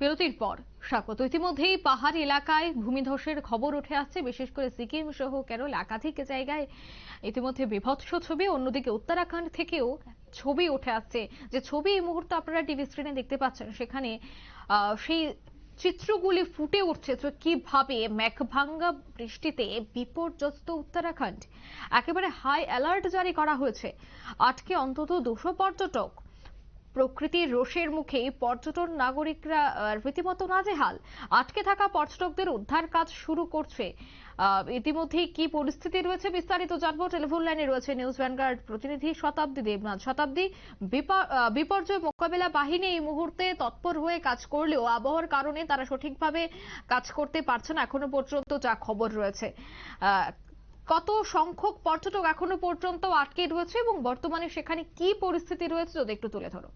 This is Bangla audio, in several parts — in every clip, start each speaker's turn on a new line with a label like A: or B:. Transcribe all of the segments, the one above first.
A: বিরতির পর স্বাগত। ইতিমধ্যেই পাহাড় এলাকায় ভূমিধসের খবর উঠে আসছে, বিশেষ করে সিকিম সহ কেরল একাধিক জায়গায়। ইতিমধ্যে বিভৎস ছবি, অন্যদিকে উত্তরাখণ্ড থেকেও ছবি উঠে আসছে। যে ছবি এই মুহূর্তে আপনারা টিভি স্ক্রিনে দেখতে পাচ্ছেন, সেখানে সেই চিত্রগুলি ফুটে উঠছে। যে কীভাবে মেঘভাঙ্গা বৃষ্টিতে বিপর্যস্ত উত্তরাখণ্ড? একেবারে হাই অ্যালার্ট জারি করা হয়েছে। আটকে অন্তত দুশো পর্যটক প্রকৃতির রোষের মুখে পর্যটন নাগরিকরা রীতিমতো নাজেহাল। আটকে থাকা পর্যটকদের উদ্ধার কাজ শুরু করছে। আহ, ইতিমধ্যেই কি পরিস্থিতি রয়েছে বিস্তারিত জানব। টেলিফোন লাইনে রয়েছে নিউজ ভ্যানগার্ড প্রতিনিধি শতাব্দী দেবনাথ। শতাব্দী বিপর্যয় মোকাবেলা বাহিনী এই মুহূর্তে তৎপর হয়ে কাজ করলেও আবহাওয়ার কারণে তারা সঠিকভাবে কাজ করতে পারছে না। এখনও পর্যন্ত যা খবর রয়েছে। কত সংখ্যক পর্যটক এখনও পর্যন্ত আটকে রয়েছে এবং বর্তমানে সেখানে কি পরিস্থিতি রয়েছে যদি একটু তুলে ধরো।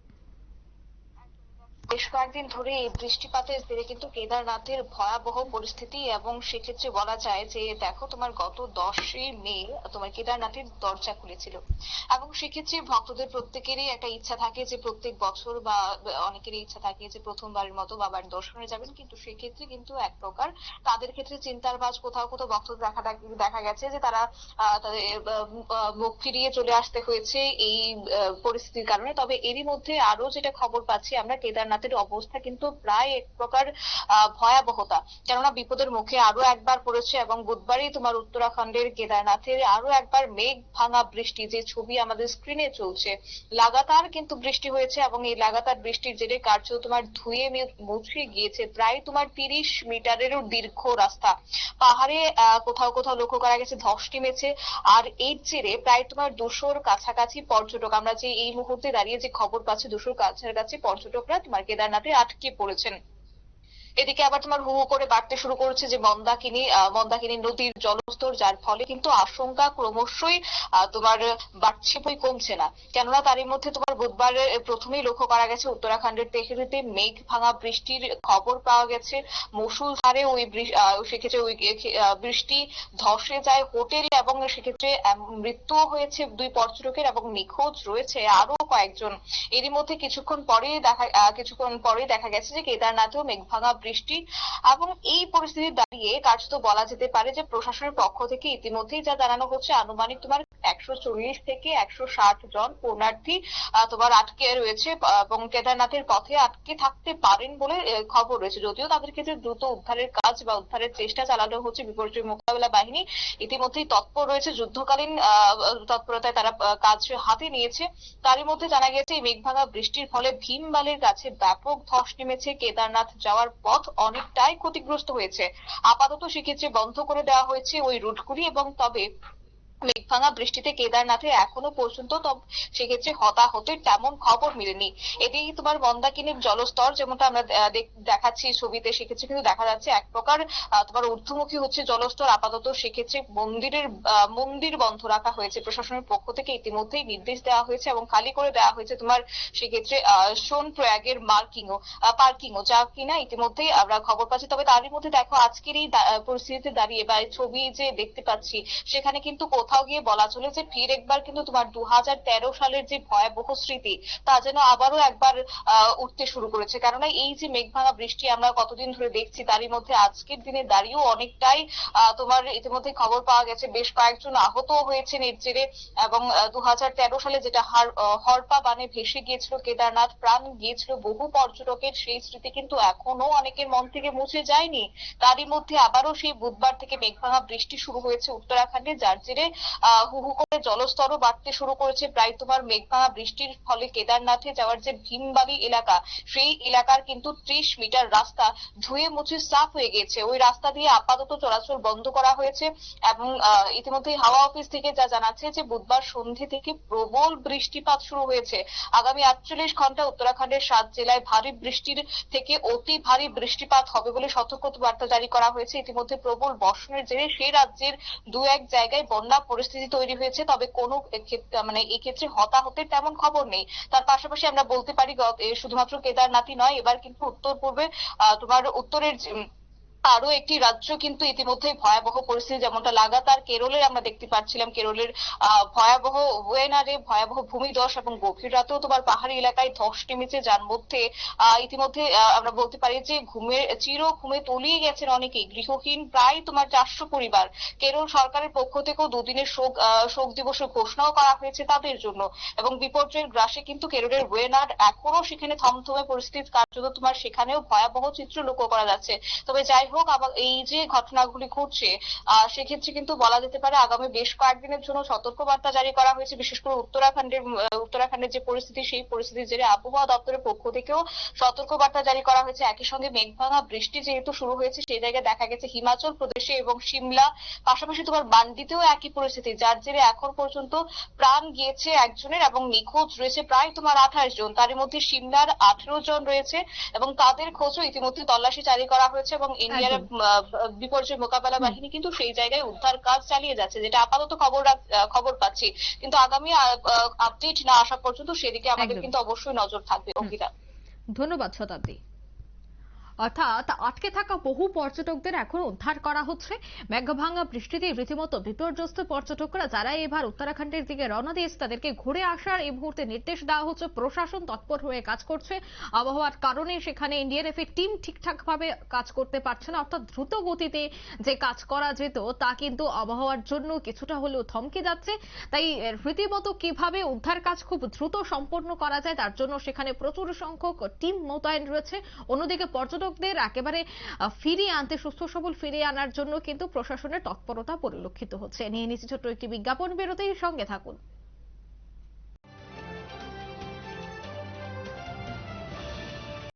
B: বেশ কয়েকদিন ধরে এই বৃষ্টিপাতের জেরে কিন্তু কেদারনাথের ভয়াবহ পরিস্থিতি এবং সেক্ষেত্রে বলা যায় যে, দেখো তোমার গত দশই মে তোমার কেদারনাথের দরজা খুলেছিল। এবং সেক্ষেত্রে ভক্তদের প্রত্যেকেরই একটা ইচ্ছা থাকে যে, প্রত্যেক বছর বা অনেকেরই ইচ্ছা থাকে যে, প্রথমবারের মতো বাবার দর্শনে যাবেন। কিন্তু সেক্ষেত্রে কিন্তু এক প্রকার তাদের ক্ষেত্রে চিন্তার বাজ কোথাও কোথাও ভক্তদের দেখা দেখা গেছে যে, তারা তাদের মুখ ফিরিয়ে চলে আসতে হয়েছে এই পরিস্থিতির কারণে। তবে এরই মধ্যে আরও যেটা খবর পাচ্ছি, আমরা কেদারনাথের অবস্থা কিন্তু প্রায় এক প্রকার ভয়াবহতা। কেননা বিপদের মুখে আরও একবার পড়েছে এবং বুধবারই তোমার উত্তরাখণ্ডের কেদারনাথের আরও একবার মেঘ ভাঙা বৃষ্টি যে ছবি আমাদের স্ক্রিনে চলছে, লাগাতার কিন্তু বৃষ্টি হয়েছে এবং এই লাগাতার বৃষ্টির জেরে কার্য তোমার ধুয়ে মুছে গিয়েছে প্রায় তোমার তিরিশ মিটারেরও দীর্ঘ রাস্তা। পাহাড়ে কোথাও কোথাও লক্ষ্য করা গেছে ধস নেমেছে, আর এর জেরে প্রায় তোমার দুশোর কাছাকাছি পর্যটক, আমরা যে এই মুহূর্তে দাঁড়িয়ে যে খবর পাচ্ছি দুশোর কাছাকাছি পর্যটকরা তোমার কেদারনাথে আটকে পড়েছেন। এদিকে আবার তোমার হু করে বাড়তে শুরু করেছে যে মন্দাকিনী মন্দাকিনী নদীর জলস্তর যার ফলে কিন্তু আশঙ্কা ক্রমশই তোমার বাড়ছে বই কমছে না। কেননা তারই মধ্যে তোমার বুধবার প্রথমেই লক্ষ্য করা গেছে উত্তরাখণ্ডের তেহরিতে মেঘ ভাঙা বৃষ্টির খবর পাওয়া গেছে। মসুল ধারে ওই সেক্ষেত্রে ওই বৃষ্টি ধসে যায় হোটেল এবং সেক্ষেত্রে আহ, মৃত্যুও হয়েছে দুই পর্যটকের এবং নিখোঁজ রয়েছে আরও কয়েকজন। এরই মধ্যে কিছুক্ষণ পরেই দেখা কিছুক্ষণ পরেই দেখা গেছে যে কেদারনাথেও মেঘভাঙা বৃষ্টি। এবং এই পরিস্থিতি দাঁড়িয়ে কার্যত বলা যেতে পারে যে প্রশাসনের পক্ষ থেকে ইতিমধ্যেই যা জানানো হচ্ছে, আনুমানিক তোমার একশো চল্লিশ থেকে একশো ষাট জন পুণ্যার্থী তোমার আটকে রয়েছে এবং কেদারনাথের পথে আটকে থাকতে পারেন বলে খবর রয়েছে। যদিও তাদের ক্ষেত্রে দ্রুত উদ্ধারের কাজ বা উদ্ধারের চেষ্টা চালানো হচ্ছে বিপর্যয় মোকাবেলা বাহিনী, ইতিমধ্যেই তৎপর রয়েছে। যুদ্ধকালীন তৎপরতায় তারা কাজ হাতে নিয়েছে। তারই মধ্যে জানা গেছে, এই মেঘভাঙা বৃষ্টির ফলে ভীমবালের কাছে ব্যাপক ধস নেমেছে। কেদারনাথ যাওয়ার পথ অনেকটাই ক্ষতিগ্রস্ত হয়েছে। আপাতত সেক্ষেত্রে বন্ধ করে দেওয়া হয়েছে ওই রুটগুলি, এবং তবে মেঘভাঙা বৃষ্টিতে কেদারনাথে এখনও পর্যন্ত সেক্ষেত্রে হতাহতের তেমন খবর মেলেনি। এদিকে তোমার মন্দাকিনীর জলস্তর যেমনটা আমরা দেখ- দেখাচ্ছি ছবিতে, সেক্ষেত্রে কিন্তু দেখা যাচ্ছে এক প্রকার তোমার ঊর্ধ্বমুখী হচ্ছে জলস্তর। আপাতত সেক্ষেত্রে মন্দিরের মন্দির বন্ধ রাখা হয়েছে। প্রশাসনের পক্ষ থেকে ইতিমধ্যেই নির্দেশ দেওয়া হয়েছে এবং খালি করে দেওয়া হয়েছে তোমার সেক্ষেত্রে সোন প্রয়াগের মার্কিংও পার্কিংও, যা কিনা ইতিমধ্যেই আমরা খবর পাচ্ছি। তবে তারই মধ্যে দেখো, আজকের এই পরিস্থিতিতে দাঁড়িয়ে বা ছবি যে দেখতে পাচ্ছি, সেখানে কিন্তু কোথাও গিয়ে বলা চলে যে ফির একবার কিন্তু তোমার দু তেরো সালের যে ভয়াবহ স্মৃতি, তা যেন আবারও একবার উঠতে শুরু করেছে। কেননা এই যে মেঘভাঙা বৃষ্টি আমরা কতদিন ধরে দেখছি, তারই মধ্যে আজকের দিনে দাঁড়িয়েও অনেকটাই তোমার ইতিমধ্যে খবর পাওয়া গেছে, বেশ কয়েকজন আহত হয়েছেন এর জেরে এবং দু তেরো সালে যেটা হার- হরপা বানে ভেসে গিয়েছিল কেদারনাথ, প্রাণ গিয়েছিল বহু পর্যটকের, সেই স্মৃতি কিন্তু এখনও অনেকের মন থেকে মুছে যায়নি। তারই মধ্যে আবারও সেই বুধবার থেকে মেঘভাঙা বৃষ্টি শুরু হয়েছে উত্তরাখণ্ডে, যার জেরে হু হু করে জলস্তরও বাড়তে শুরু করেছে। প্রায় তোমার মেঘভাঙা বৃষ্টির ফলে কেদারনাথে যাওয়ার যে ভীমবালি এলাকা সেই এলাকার কিন্তু ত্রিশ মিটার রাস্তা ধুয়ে মুছে সাফ হয়ে গেছে। ওই রাস্তা দিয়ে আপাতত চলাচল বন্ধ করা হয়েছে এবং আহ, ইতিমধ্যেই হাওয়া অফিস থেকে যা জানাচ্ছে যে বুধবার সন্ধে থেকে প্রবল বৃষ্টিপাত শুরু হয়েছে। আগামী আটচল্লিশ ঘণ্টা উত্তরাখণ্ডের সাত জেলায় ভারী বৃষ্টির থেকে অতি ভারী বৃষ্টিপাত হবে বলে সতর্কতা বার্তা জারি করা হয়েছে। ইতিমধ্যে প্রবল বর্ষণের জেরে সেই রাজ্যের দু এক জায়গায় বন্যা পরিস্থিতি তৈরি হয়েছে, তবে কোনো মানে এক্ষেত্রে ক্ষেত্রে হতাহতের তেমন খবর নেই। তার পাশাপাশি আমরা বলতে পারি শুধুমাত্র কেদারনাথই নয়, এবার কিন্তু উত্তর পূর্বে তোমার উত্তরের আরও একটি রাজ্য কিন্তু ইতিমধ্যেই ভয়াবহ পরিস্থিতি, যেমনটা লাগাতার কেরলের আমরা দেখতে পাচ্ছিলাম। কেরলের ভয়াবহ ওয়েনারে ভয়াবহ ভূমিধস এবং গভীর রাতেও তোমার পাহাড়ি এলাকায় ধস নেমেছে, যার মধ্যে ইতিমধ্যে আমরা বলতে পারি যে ঘুমে, চির ঘুমে তলিয়ে গেছেন অনেকেই। গৃহহীন প্রায় তোমার চারশো পরিবার। কেরল সরকারের পক্ষ থেকেও দুদিনের শোক শোক দিবসের ঘোষণাও করা হয়েছে তাদের জন্য। এবং বিপর্যয়ের গ্রাসে কিন্তু কেরলের ওয়েনাড এখনও সেখানে থমথমে পরিস্থিতি কার্যত তোমার সেখানেও ভয়াবহ চিত্র লক্ষ্য করা যাচ্ছে। তবে যাই হোক, আবার এই যে ঘটনাগুলি ঘটছে সেক্ষেত্রে কিন্তু বলা যেতে পারে আগামী বেশ কয়েকদিনের জন্য সতর্কবার্তা জারি করা হয়েছে। বিশেষ করে উত্তরাখণ্ডের উত্তরাখণ্ডের যে পরিস্থিতি, সেই পরিস্থিতির জেরে আবহাওয়া দপ্তরের পক্ষ থেকেও সতর্কবার্তা জারি করা হয়েছে। একই সঙ্গে মেঘভাঙা বৃষ্টি যেহেতু শুরু হয়েছে, সেই জায়গায় দেখা গেছে হিমাচল প্রদেশে এবং সিমলা, পাশাপাশি তোমার মান্ডিতেও একই পরিস্থিতি, যার জেরে এখন পর্যন্ত প্রাণ গিয়েছে একজনের এবং নিখোঁজ রয়েছে প্রায় তোমার আঠাশ জন। তার মধ্যে সিমলার আঠেরো জন রয়েছে এবং তাদের খোঁজও ইতিমধ্যে তল্লাশি জারি করা হয়েছে এবং আহ, বিপর্যয় মোকাবেলা বাহিনী কিন্তু সেই জায়গায় উদ্ধার কাজ চালিয়ে যাচ্ছে যেটা আপাতত খবর খবর পাচ্ছি। কিন্তু আগামী আপডেট না আসা পর্যন্ত সেদিকে আমাদের কিন্তু অবশ্যই নজর থাকবে অঙ্কিতা।
A: ধন্যবাদ শতাব্দী। অর্থাৎ আটকে থাকা বহু পর্যটকদের এখন উদ্ধার করা হচ্ছে। মেঘভাঙা বৃষ্টিতে রীতিমতো বিপর্যস্ত পর্যটকরা যারা এবার উত্তরাখণ্ডের দিকে রওনা দিয়েছে, তাদেরকে ঘুরে আসার এই মুহূর্তে নির্দেশ দেওয়া হচ্ছে। প্রশাসন তৎপর হয়ে কাজ করছে। আবহাওয়ার কারণে সেখানে এনডিআরএফ এর টিম ঠিকঠাক ভাবে কাজ করতে পারছে না। অর্থাৎ দ্রুত গতিতে যে কাজ করা যেত, তা কিন্তু আবহাওয়ার জন্য কিছুটা হলেও থমকে যাচ্ছে। তাই রীতিমতো কীভাবে উদ্ধার কাজ খুব দ্রুত সম্পন্ন করা যায়, তার জন্য সেখানে প্রচুর সংখ্যক টিম মোতায়েন রয়েছে। অন্যদিকে পর্যটকদের একেবারে ফিরিয়ে আনতে, সুস্থ সবল ফিরিয়ে আনার জন্য কিন্তু প্রশাসনের তৎপরতা পরিলক্ষিত হচ্ছে। নিয়ে নিচ্ছে ছোট্ট একটি বিজ্ঞাপন। বেরোতেই সঙ্গে থাকুন।